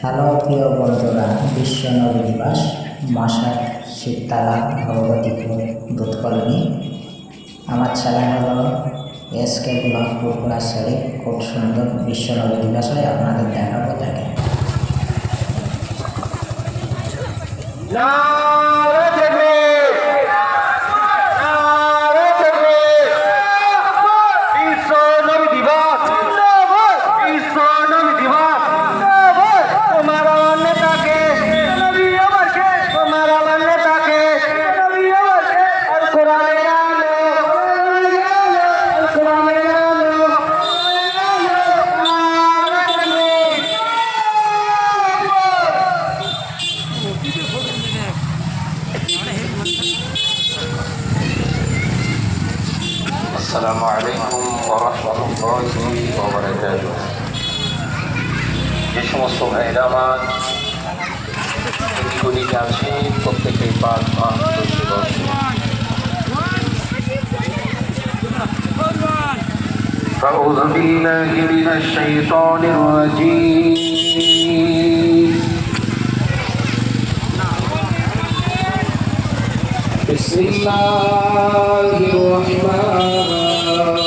Hello প্রিয় বন্ধুরা বিশ্ব নবী দিবাস মাসা শীততারা ভগবতীপুর দুধ কলোনি আমার ছেলে হলো এস কে ব্লক পুকুরা শরীফ খুব সুন্দর বিশ্ব নবী দিবাস হয়, আপনাদের দেখাবো তাকে। নারে السلام عليكم ورحمة الله وبركاته যে সমস্ত ভাইরা আমার এদিকে আছে প্রত্যেকেই পাঁচ পাঁচ বসে বসে أعوذ بالله من الشيطان الرجيم بسم الله الرحمن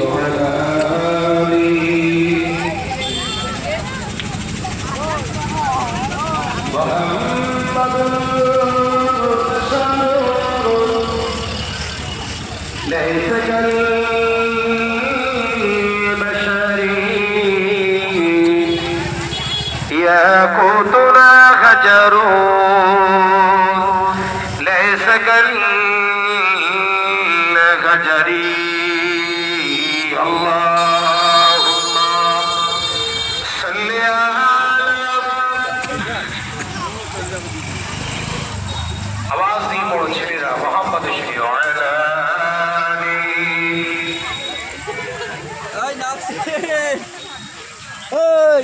وعلى آله ليس كالبشر ياقوتنا حجر ليس ওই নামছে। ওই